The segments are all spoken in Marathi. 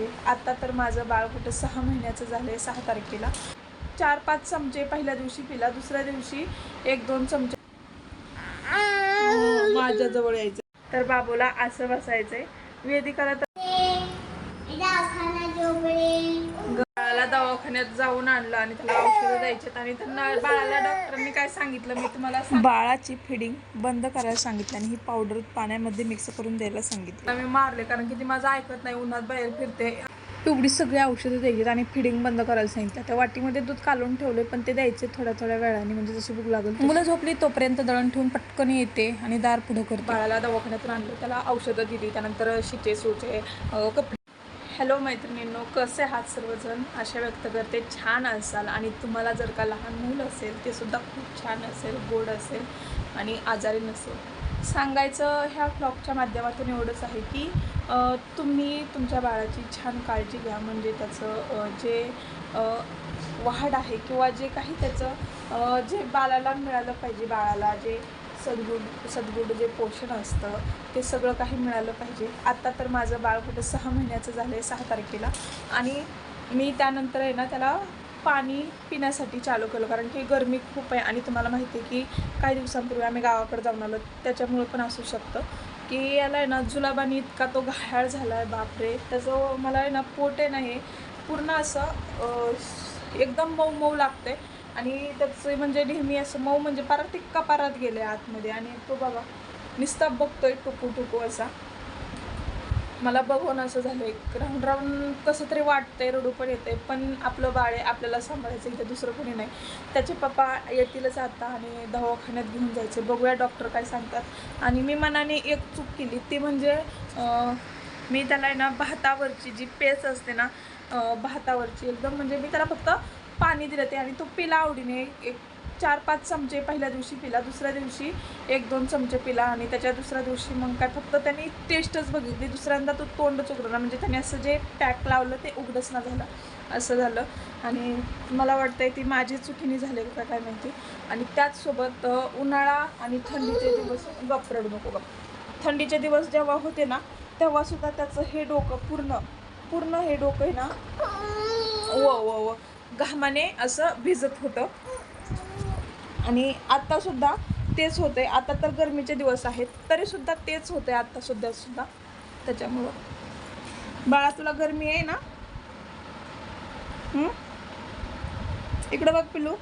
पाहिजे. आता तर माझं बाळ कुठं सहा महिन्याचं झालं आहे सहा तारखेला. चार पाच चमचे पहिल्या दिवशी पिला दुसऱ्या दिवशी एक दोन चमचे. हो, माझ्याजवळ यायचं. तर बाबूला असं बसायचंय. वेदिकाला तर बाळाला दवाखान्यात जाऊन आणलं आणि त्याला औषधं द्यायचे आणि त्यांना बाळाला डॉक्टरांनी काय सांगितलं? मी तुम्हाला बाळाची फिडिंग बंद करायला सांगितलं आणि ही पावडर पाण्यामध्ये मिक्स करून द्यायला सांगितलं. मी मारले कारण की ती माझं ऐकत नाही उन्हात बाहेर फिरते. एवढी सगळी औषधं द्यायची आणि फिडिंग बंद करायला सांगितलं. त्या वाटीमध्ये दूध काढून ठेवले पण ते द्यायचे थोड्या थोड्या वेळाने म्हणजे जशी भूक लागेल मुलं झोपली तोपर्यंत दळण ठेवून पटकन येते आणि दार पुढं करते. बाळाला दवाखान्यातून आणलं त्याला औषधं दिली त्यानंतर शिचे सुचे अं, कपडे हॅलो मैत्रिणींनो कसे आहात सर्वजण? आशा व्यक्त करते छान असाल. आणि तुम्हाला जर का लहान मूल असेल ते सुद्धा खूप छान असेल गोड असेल आणि आजारी नसेल. सांगायचं ह्या ब्लॉगच्या माध्यमातून एवढंच आहे की तुम्ही तुमच्या बाळाची छान काळजी घ्या. म्हणजे त्याचं जे वाढ आहे किंवा जे काही त्याचं जे बाळाला मिळालं पाहिजे बाळाला जे सद्गुण सद्गुण जे पोषण असतं ते सगळं काही मिळालं पाहिजे. आत्ता तर माझं बाळ कुठं सहा महिन्याचं झालं आहे सहा तारखेला. आणि मी त्यानंतर आहे ना त्याला पाणी पिण्यासाठी चालू केलं. कारण की गरमी खूप आहे आणि तुम्हाला माहिती आहे की काही दिवसांपूर्वी आम्ही गावाकडे जाऊन आलो. त्याच्यामुळे पण असू शकतं. की याला आहे ना जुलाबानी इतका तो घायाळ झाला आहे बापरे. त्याचं मला आहे ना पोट आहे ना हे पूर्ण असं एकदम मऊ मऊ लागते आणि त्याचं म्हणजे नेहमी असं मऊ म्हणजे पार ते कपारात गेले आतमध्ये. आणि तो बाबा नुसता बघतोय टुकू टुकू असा. मला बघून असं झालं एक राहून राऊंड कसं तरी वाटतंय रडू पण येते पण आपलं बाळ आहे आपल्याला सांभाळायचं इथे दुसरं कोणी नाही. त्याचे पप्पा येतीलच आता आणि दवाखान्यात घेऊन जायचे. बघूया डॉक्टर काय सांगतात. आणि मी मनाने एक चूक केली. ती म्हणजे मी त्याला आहे ना भातावरची जी पेच असते ना भातावरची एकदम म्हणजे मी त्याला फक्त पाणी दिलं ते आणि तो पिला आवडीने. एक चार पाच चमचे पहिल्या दिवशी पिला दुसऱ्या दिवशी एक दोन चमचे पिला आणि त्याच्या दुसऱ्या दिवशी मग काय फक्त त्यांनी टेस्टच बघितली. दुसऱ्यांदा तो तोंडच उघडला म्हणजे त्यांनी असं जे पॅक लावलं ते उघडच ना झालं. असं झालं. आणि मला वाटतं आहे ती माझी चुकीने झाले का काय माहिती. आणि त्याचसोबत उन्हाळा आणि थंडीचे दिवस गपरडू नको गप थंडीचे दिवस जेव्हा होते ना तेव्हासुद्धा त्याचं हे डोकं पूर्ण पूर्ण हे डोकं आहे ना व व व. घामाने असं भिजत होतं. आणि आत्तासुद्धा तेच तेच होते आता तर गरमीचे दिवस आहेत. तरीसुद्धा तेच होते आहे सुद्धा सुद्धा. त्याच्यामुळं. बाळा तुला गरमी आहे ना? इकडं बघ पिलू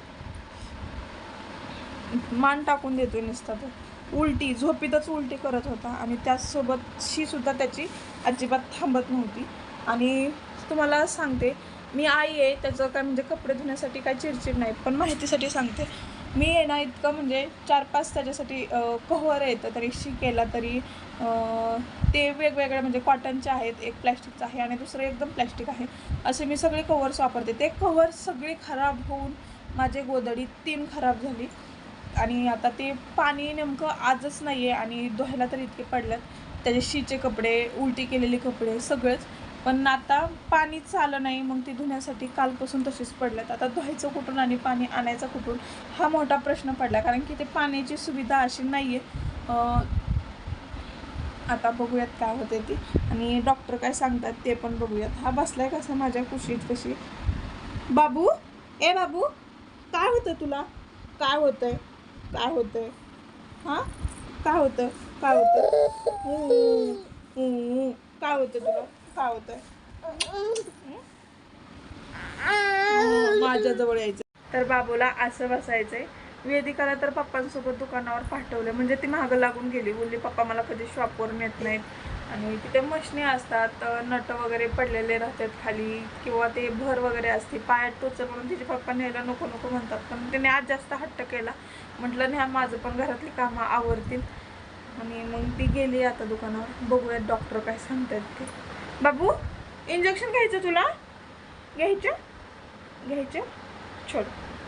मान टाकून देतोय नुसता तो. उलटी झोपीतच उलटी करत होता. आणि त्याचसोबत शी सुद्धा त्याची अजिबात थांबत नव्हती. आणि तुम्हाला सांगते मी आई आहे त्याचं काय म्हणजे कपडे धुण्यासाठी काय चिडचिड नाही पण माहितीसाठी सांगते. मी आहे ना इतकं म्हणजे चार पाच त्याच्यासाठी कव्हर येतं तरी शी केला तरी ते वेगवेगळ्या म्हणजे कॉटनचे आहेत एक प्लॅस्टिकचं आहे आणि दुसरं एकदम प्लॅस्टिक आहे. असे मी सगळे कव्हर्स वापरते. ते कव्हर सगळे खराब होऊन माझे गोदडी तीन खराब झाली. आणि आता ते पाणी नेमकं आजच नाही आहे आणि धुवायला तर इतके पडलं त्याचे शीचे कपडे उलटी केलेले कपडे सगळेच. पण आता पाणीच आलं नाही मग ती धुण्यासाठी कालपासून तशीच पडल्यात. आता धुवायचं कुठून आणि पाणी आणायचं कुठून हा मोठा प्रश्न पडला. कारण की ते पाण्याची सुविधा अशी नाही आहे आता बघूयात काय होते ती. आणि डॉक्टर काय सांगतात ते पण बघूयात. हा बसलाय कसा माझ्या कुशीत कशी बाबू ए बाबू काय होतं तुला? काय होतंय? काय होतंय? हां? काय होतं? काय होतं? काय होतं तुला? हं, माझ्याजवळ यायचं. तर बाबूला असं बसायचंय. वेदिकाला तर पप्पांसोबत दुकानावर पाठवलं. म्हणजे ती मागं लागून गेली. बोलली पप्पा मला कधी शॉपवर नेत नाहीत. आणि तिथे मशनी असतात. नट वगैरे पडलेले राहतात खाली. किंवा ते भर वगैरे असते. पायात टोचर म्हणून तिचे पप्पा न्यायला नको नको म्हणतात. पण तिने आज जास्त हट्ट केला. म्हटलं न्या माझं पण घरातली कामं आवरतील. आणि मग ती गेली आता दुकानावर. बघूयात डॉक्टर काय सांगतायत ते. बाबू इंजेक्शन घ्यायचं तुला? घ्यायचं? घ्यायचं? छोड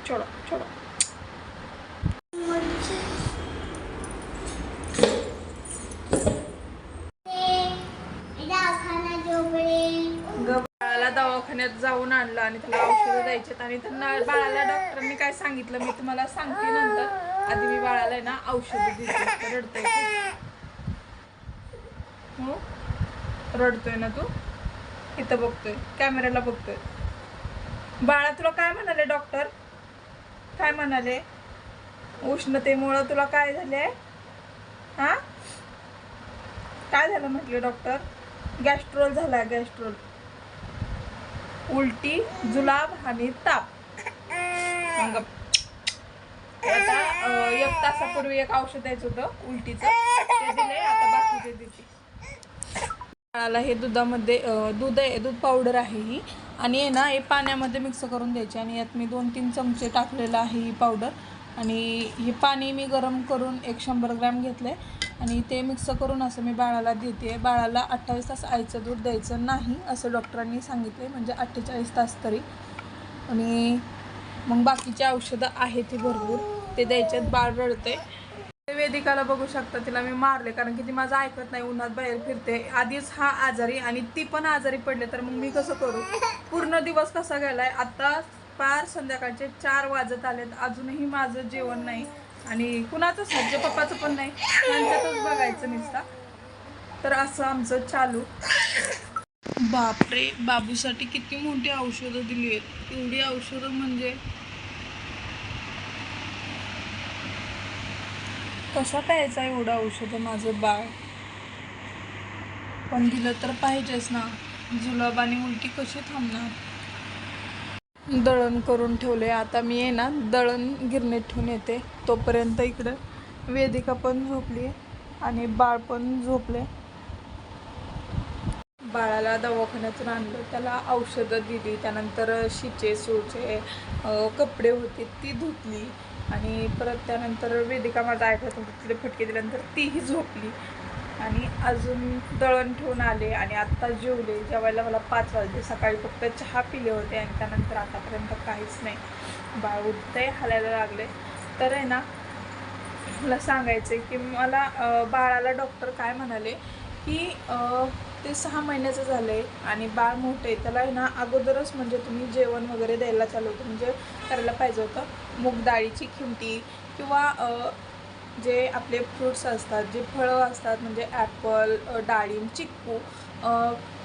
छोडो छोडो. बाळाला दवाखान्यात जाऊन आणलं आणि त्याला औषधं द्यायचे आणि त्यांना बाळाला डॉक्टरांनी काय सांगितलं मी तुम्हाला सांगते नंतर. आधी मी बाळाला आहे ना औषधं दिली रडतोय. हो? रडतोय ना तू? इथं बघतोय कॅमेऱ्याला बघतोय. बाळा तुला काय म्हणाले डॉक्टर? काय म्हणाले? उष्णतेमुळं तुला काय झाले? हा? काय झालं म्हटले डॉक्टर? गॅस्ट्रोल झाला गॅस्ट्रोल. उलटी जुलाब आणि ताप. मग आता एक तासापूर्वी एक औषध द्यायचं होतं उलटीचं. ते दिले आता बाकीचे देते. बाळाला हे दुधामध्ये दूध आहे. दूध पावडर आहे ही. आणि आहे ना हे पाण्यामध्ये मिक्स करून द्यायचे. आणि यात मी दोन तीन चमचे टाकलेलं आहे ही पावडर आणि हे पाणी मी गरम करून एक शंभर ग्रॅम घेतलं आहे आणि ते मिक्स करून असं मी बाळाला देते बाळाला अठ्ठावीस तास आईचं दूध द्यायचं नाही असं डॉक्टरांनी सांगितले म्हणजे अठ्ठेचाळीस तास तरी. आणि मग बाकीची औषधं आहेत ती भरपूर. ते द्यायच्यात बाळ रडते वेदिकाला बघू शकता तिला मी मारले कारण की ती माझं ऐकत नाही उन्हात बाहेर फिरते. आधीच हा आजारी आणि ती पण आजारी पडले तर मग मी कसं करू? पूर्ण दिवस कसा गेलाय? आता पार संध्याकाळचे चार वाजत आलेत. अजूनही माझं जेवण नाही. आणि कुणाचंच नाही पप्पाचं पण नाही. त्यांच्यातच बघायचं नुसता. तर असं आमचं चालू. बापरे बाबूसाठी किती मोठी औषधं दिली आहेत एवढी औषधं म्हणजे कसा प्यायचा एवढं औषधं माझं बाळ? पण दिलं तर पाहिजेच ना. जुलाब आणि उलटी कशी थांबणार? दळण करून ठेवले. आता मी आहे ना दळण गिरणीत ठेवून येते. तोपर्यंत इकडं वेदिका पण झोपली आणि बाळ पण झोपले बाळाला दवाखान्यातून आणलं. त्याला औषधं दिली. त्यानंतर शिचे सोचे कपडे होते ती धुतली. आणि परत त्यानंतर वेदिका माझा ऐकत होती तिला फटके दिल्यानंतर तीही झोपली. आणि अजून दळण ठेवून आले आणि आत्ता जेवले. जेवायला मला पाच वाजले. सकाळी फक्त चहा पिले होते आणि त्यानंतर आतापर्यंत काहीच नाही. बाळ उठतंय हालायला लागले तर आहे ना मला सांगायचं की मला बाळाला डॉक्टर काय म्हणाले की ते सहा महिन्याचं झालं आहे आणि बाळ मोठं आहे. त्याला आहे ना अगोदरच म्हणजे तुम्ही जेवण वगैरे द्यायला चालू होतं म्हणजे करायला पाहिजे होतं. मूग डाळीची खिमटी किंवा जे आपले फ्रूट्स असतात जे फळं असतात म्हणजे ॲपल डाळिंब चिक्कू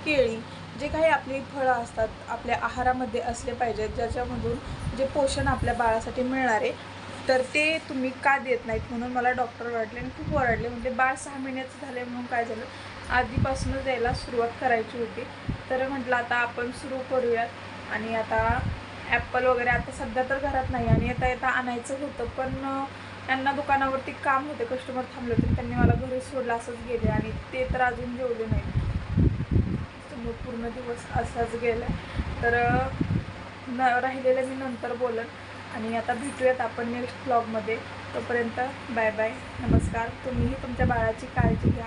केळी जे काही आपली फळं असतात आपल्या आहारामध्ये असले पाहिजेत ज्याच्यामधून जे पोषण आपल्या बाळासाठी मिळणार आहे तर ते तुम्ही का देत नाहीत म्हणून मला डॉक्टर वाटले आणि खूप ओरडले. म्हणजे बाळ सहा महिन्याचं झालं म्हणून काय झालं? आधीपासूनच द्यायला सुरुवात करायची होती. तर म्हटलं आता आपण सुरू करूयात. आणि आता ॲपल वगैरे आता सध्या तर घरात नाही आणि आता येता आणायचं होतं. पण त्यांना दुकानावरती काम होते. कस्टमर थांबले होते. त्यांनी मला घरी सोडलं असंच गेले आणि ते तर अजून जेवले नाही त्यामुळे पूर्ण दिवस असाच गेला तर न राहिलेलं मी नंतर बोलत आणि आता भेटूयात आपण नेक्स्ट ब्लॉगमध्ये तोपर्यंत बाय बाय नमस्कार. तुम्हीही तुमच्या बाळाची काळजी घ्या.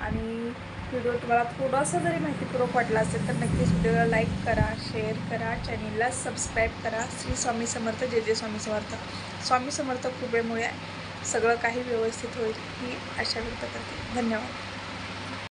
आणि व्हिडिओ तुम्हाला थोडासा जरी माहितीपूर्वक वाटला असेल तर नक्कीच व्हिडिओला लाईक करा शेअर करा चॅनेलला सबस्क्राईब करा. श्री स्वामी समर्थ जे जे स्वामी समर्थ. स्वामी समर्थ कृपेमुळे सगळं काही व्यवस्थित होईल ही आशा व्यक्त करते. धन्यवाद.